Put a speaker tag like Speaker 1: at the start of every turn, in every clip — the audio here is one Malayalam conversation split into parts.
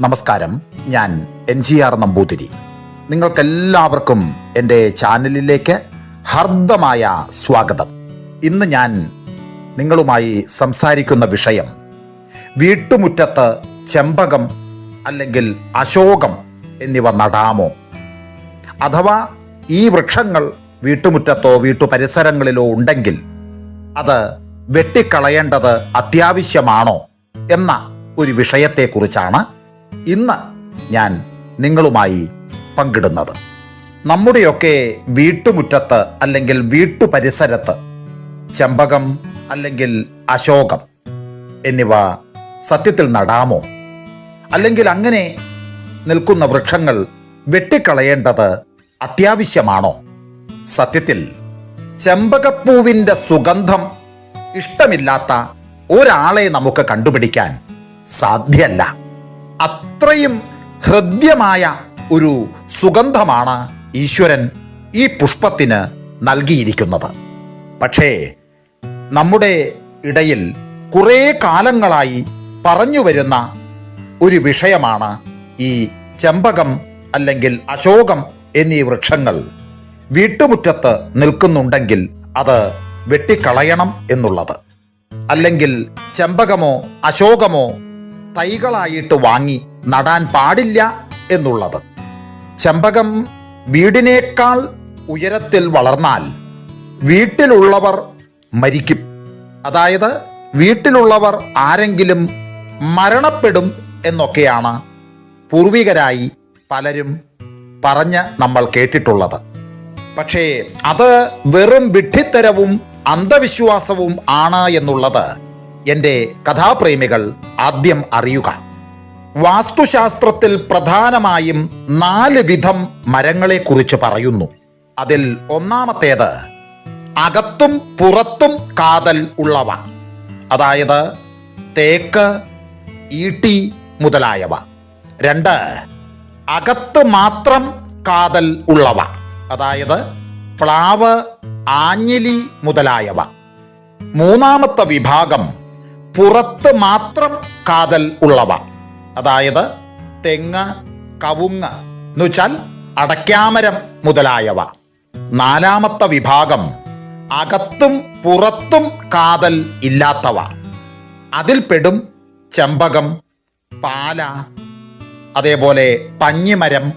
Speaker 1: നമസ്കാരം. ഞാൻ എൻ ജി ആർ നമ്പൂതിരി. നിങ്ങൾക്കെല്ലാവർക്കും എന്റെ ചാനലിലേക്ക് ഹർദ്ദമായ സ്വാഗതം. ഇന്ന് ഞാൻ നിങ്ങളുമായി സംസാരിക്കുന്ന വിഷയം വീട്ടുമുറ്റത്ത് ചെമ്പകം അല്ലെങ്കിൽ അശോകം എന്നിവ നടാമോ? അഥവാ ഈ വൃക്ഷങ്ങൾ വീട്ടുമുറ്റത്തോ വീട്ടുപരിസരങ്ങളിലോ ഉണ്ടെങ്കിൽ അത് വെട്ടിക്കളയേണ്ടത് അത്യാവശ്യമാണോ എന്ന ഒരു വിഷയത്തെക്കുറിച്ചാണ് ഇന്ന് ഞാൻ നിങ്ങളുമായി പങ്കിടുന്നത്. നമ്മുടെയൊക്കെ വീട്ടുമുറ്റത്ത് അല്ലെങ്കിൽ വീട്ടുപരിസരത്ത് ചെമ്പകം അല്ലെങ്കിൽ അശോകം എന്നിവ സത്യത്തിൽ നടാമോ? അല്ലെങ്കിൽ അങ്ങനെ നിൽക്കുന്ന വൃക്ഷങ്ങൾ വെട്ടിക്കളയേണ്ടത് അത്യാവശ്യമാണോ? സത്യത്തിൽ ചെമ്പകപ്പൂവിന്റെ സുഗന്ധം ഇഷ്ടമില്ലാത്ത ഒരാളെ നമുക്ക് കണ്ടുപിടിക്കാൻ സാധ്യല്ല. അത്രയും ഹൃദ്യമായ ഒരു സുഗന്ധമാണ് ഈശ്വരൻ ഈ പുഷ്പത്തിന് നൽകിയിരിക്കുന്നത്. പക്ഷേ നമ്മുടെ ഇടയിൽ കുറേ കാലങ്ങളായി പറഞ്ഞു വരുന്ന ഒരു വിഷയമാണ് ഈ ചെമ്പകം അല്ലെങ്കിൽ അശോകം എന്നീ വൃക്ഷങ്ങൾ. വീട്ടുമുറ്റത്ത് നിൽക്കുന്നുണ്ടെങ്കിൽ അത് വെട്ടിക്കളയണം എന്നുള്ളത്. അല്ലെങ്കിൽ ചെമ്പകമോ അശോകമോ തൈകളായിട്ട് വാങ്ങി നടാൻ പാടില്ല എന്നുള്ളത്. ചെമ്പകം വീടിനേക്കാൾ ഉയരത്തിൽ വളർന്നാൽ വീട്ടിലുള്ളവർ മരിക്കും. അതായത് വീട്ടിലുള്ളവർ ആരെങ്കിലും മരണപ്പെടും എന്നൊക്കെയാണ് പൂർവികരായി പലരും പറഞ്ഞ് നമ്മൾ കേട്ടിട്ടുള്ളത്. പക്ഷേ അത് വെറും വിഡ്ഢിത്തരവും അന്ധവിശ്വാസവും ആണ് എന്നുള്ളത് എന്റെ കഥാപ്രേമികൾ ആദ്യം അറിയുക. വാസ്തുശാസ്ത്രത്തിൽ പ്രധാനമായും നാല് വിധം മരങ്ങളെക്കുറിച്ച് പറയുന്നു. അതിൽ ഒന്നാമത്തേത് അകത്തും പുറത്തും കാതൽ ഉള്ളവ. അതായത് തേക്ക് ഈട്ടി മുതലായവ. രണ്ട് അകത്ത് മാത്രം കാതൽ ഉള്ളവ. അതായത് പ്ലാവ് ആഞ്ഞിലി മുതലായവ. മൂന്നാമത്തെ വിഭാഗം പുറത്ത് മാത്രം കാതൽ ഉള്ളവ. അതായത് തെങ്ങ് കവുങ്ങ് എന്നുവെച്ചാൽ അടയ്ക്കാമരം മുതലായവ. നാലാമത്തെ വിഭാഗം അകത്തും പുറത്തും കാതൽ ഇല്ലാത്തവ. അതിൽപ്പെടും ചെമ്പകം പാല അതേപോലെ പഞ്ഞിമരം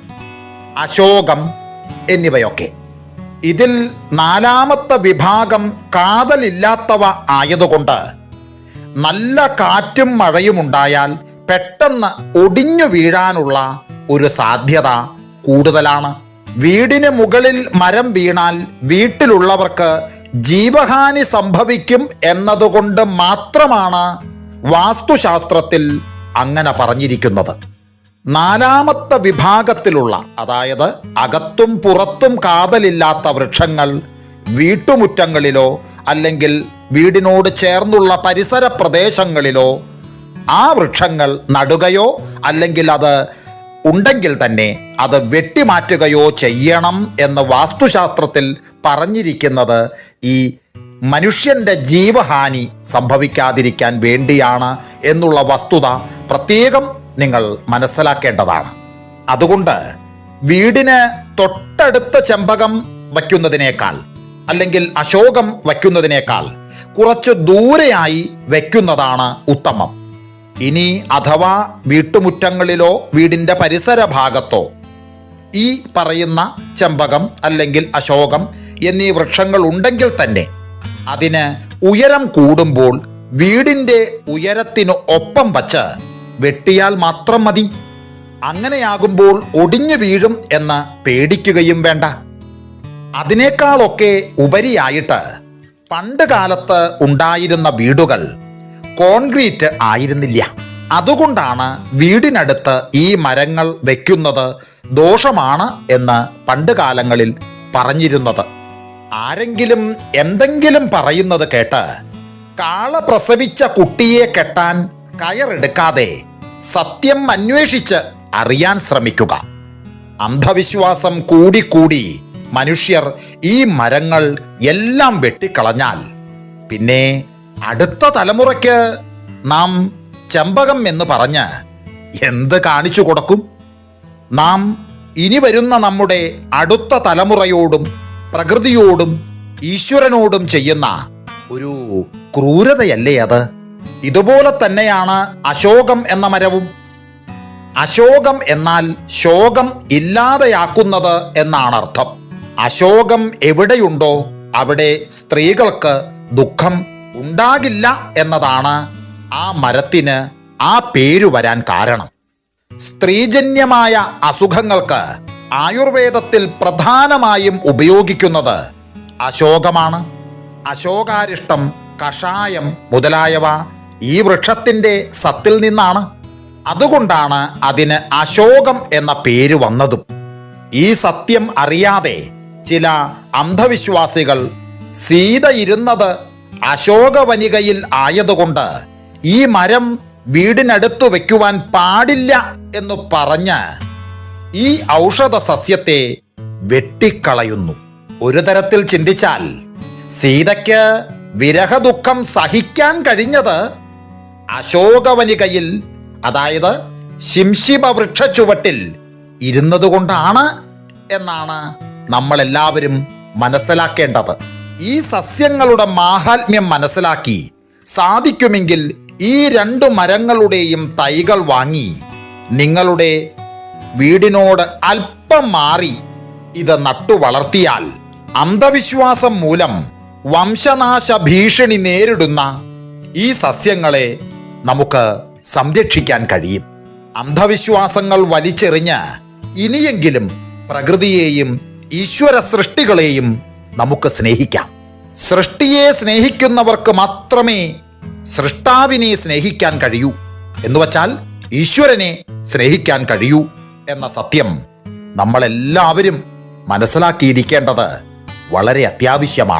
Speaker 1: അശോകം എന്നിവയൊക്കെ. ഇതിൽ നാലാമത്തെ വിഭാഗം കാതലില്ലാത്തവ ആയതുകൊണ്ട് നല്ല കാറ്റും മഴയും ഉണ്ടായാൽ പെട്ടെന്ന് ഒടിഞ്ഞു വീഴാനുള്ള ഒരു സാധ്യത കൂടുതലാണ്. വീടിന് മുകളിൽ മരം വീണാൽ വീട്ടിലുള്ളവർക്ക് ജീവഹാനി സംഭവിക്കും എന്നതുകൊണ്ട് മാത്രമാണ് വാസ്തുശാസ്ത്രത്തിൽ അങ്ങനെ പറഞ്ഞിരിക്കുന്നത്. നാലാമത്തെ വിഭാഗത്തിലുള്ള അതായത് അകത്തും പുറത്തും കാതലില്ലാത്ത വൃക്ഷങ്ങൾ വീട്ടുമുറ്റങ്ങളിലോ അല്ലെങ്കിൽ വീടിനോട് ചേർന്നുള്ള പരിസര പ്രദേശങ്ങളിലോ ആ വൃക്ഷങ്ങൾ നടുകയോ അല്ലെങ്കിൽ അത് ഉണ്ടെങ്കിൽ തന്നെ അത് വെട്ടിമാറ്റുകയോ ചെയ്യണം എന്ന് വാസ്തുശാസ്ത്രത്തിൽ പറഞ്ഞിരിക്കുന്നത് ഈ മനുഷ്യന്റെ ജീവഹാനി സംഭവിക്കാതിരിക്കാൻ വേണ്ടിയാണ് എന്നുള്ള വസ്തുത പ്രത്യേകം നിങ്ങൾ മനസ്സിലാക്കേണ്ടതാണ്. അതുകൊണ്ട് വീടിന് തൊട്ടടുത്ത ചെമ്പകം വയ്ക്കുന്നതിനേക്കാൾ അല്ലെങ്കിൽ അശോകം വയ്ക്കുന്നതിനേക്കാൾ കുറച്ച് ദൂരെയായി വയ്ക്കുന്നതാണ് ഉത്തമം. ഇനി അഥവാ വീട്ടുമുറ്റങ്ങളിലോ വീടിന്റെ പരിസര ഭാഗത്തോ ഈ പറയുന്ന ചെമ്പകം അല്ലെങ്കിൽ അശോകം എന്നീ വൃക്ഷങ്ങൾ ഉണ്ടെങ്കിൽ തന്നെ അതിന് ഉയരം കൂടുമ്പോൾ വീടിന്റെ ഉയരത്തിനു ഒപ്പം വച്ച് വെട്ടിയാൽ മാത്രം മതി. അങ്ങനെയാകുമ്പോൾ ഒടിഞ്ഞു വീഴും എന്ന് പേടിക്കുകയും വേണ്ട. അതിനേക്കാളൊക്കെ ഉപരിയായിട്ട് പണ്ട് കാലത്ത് ഉണ്ടായിരുന്ന വീടുകൾ കോൺക്രീറ്റ് ആയിരുന്നില്ല. അതുകൊണ്ടാണ് വീടിനടുത്ത് ഈ മരങ്ങൾ വയ്ക്കുന്നത് ദോഷമാണ് എന്ന് പണ്ട് കാലങ്ങളിൽ പറഞ്ഞിരുന്നത്. ആരെങ്കിലും എന്തെങ്കിലും പറയുന്നത് കേട്ട് കാള പ്രസവിച്ച കുട്ടിയെ കെട്ടാൻ കയറെടുക്കാതെ സത്യം അന്വേഷിച്ച് അറിയാൻ ശ്രമിക്കുക. അന്ധവിശ്വാസം കൂടിക്കൂടി മനുഷ്യർ ഈ മരങ്ങൾ എല്ലാം വെട്ടിക്കളഞ്ഞാൽ പിന്നെ അടുത്ത തലമുറയ്ക്ക് നാം ചെമ്പകം എന്ന് പറഞ്ഞ് എന്ത് കാണിച്ചു കൊടുക്കും? നാം ഇനി വരുന്ന നമ്മുടെ അടുത്ത തലമുറയോടും പ്രകൃതിയോടും ഈശ്വരനോടും ചെയ്യുന്ന ഒരു ക്രൂരതയല്ലേ അത്? ഇതുപോലെ തന്നെയാണ് അശോകം എന്ന മരവും. അശോകം എന്നാൽ ശോകം ഇല്ലാതെയാക്കുന്നത് എന്നാണ് അർത്ഥം അശോകം എവിടെയുണ്ടോ അവിടെ സ്ത്രീകൾക്ക് ദുഃഖം ഉണ്ടാകില്ല എന്നതാണ് ആ മരത്തിന് ആ പേരു വരാൻ കാരണം. സ്ത്രീജന്യമായ അസുഖങ്ങൾക്ക് ആയുർവേദത്തിൽ പ്രധാനമായും ഉപയോഗിക്കുന്നത് അശോകമാണ്. അശോകാരിഷ്ടം കഷായം മുതലായവ ഈ വൃക്ഷത്തിന്റെ സത്തിൽ നിന്നാണ്. അതുകൊണ്ടാണ് അതിന് അശോകം എന്ന പേര് വന്നതും. ഈ സത്യം അറിയാതെ ചില അന്ധവിശ്വാസികൾ സീത ഇരുന്നത് അശോകവനികയിൽ ആയതുകൊണ്ട് ഈ മരം വീടിനടുത്തു വയ്ക്കുവാൻ പാടില്ല എന്ന് പറഞ്ഞ് ഈ ഔഷധ സസ്യത്തെ വെട്ടിക്കളയുന്നു. ഒരു തരത്തിൽ ചിന്തിച്ചാൽ സീതയ്ക്ക് വിരഹദുഃഖം സഹിക്കാൻ കഴിഞ്ഞത് അശോകവനികയിൽ അതായത് ശിംശിപ വൃക്ഷ ചുവട്ടിൽ ഇരുന്നതുകൊണ്ടാണ് എന്നാണ് നമ്മളെല്ലാവരും മനസ്സിലാക്കേണ്ടത് ഈ സസ്യങ്ങളുടെ മാഹാത്മ്യം മനസ്സിലാക്കി സാധിക്കുമെങ്കിൽ ഈ രണ്ടു മരങ്ങളുടെയും തൈകൾ വാങ്ങി നിങ്ങളുടെ വീടിനോട് അല്പം മാറി ഇത് നട്ടു വളർത്തിയാൽ അന്ധവിശ്വാസം മൂലം വംശനാശ ഭീഷണി നേരിടുന്ന ഈ സസ്യങ്ങളെ നമുക്ക് സംരക്ഷിക്കാൻ കഴിയും. അന്ധവിശ്വാസങ്ങൾ വലിച്ചെറിഞ്ഞ് ഇനിയെങ്കിലും പ്രകൃതിയെയും ഈശ്വര സൃഷ്ടികളെയും നമുക്ക് സ്നേഹിക്കാം. സൃഷ്ടിയെ സ്നേഹിക്കുന്നവർക്ക് മാത്രമേ സൃഷ്ടാവിനെ സ്നേഹിക്കാൻ കഴിയൂ. എന്നുവച്ചാൽ ഈശ്വരനെ സ്നേഹിക്കാൻ കഴിയൂ എന്ന സത്യം നമ്മളെല്ലാവരും മനസ്സിലാക്കിയിരിക്കേണ്ടത് വളരെ അത്യാവശ്യമാണ്.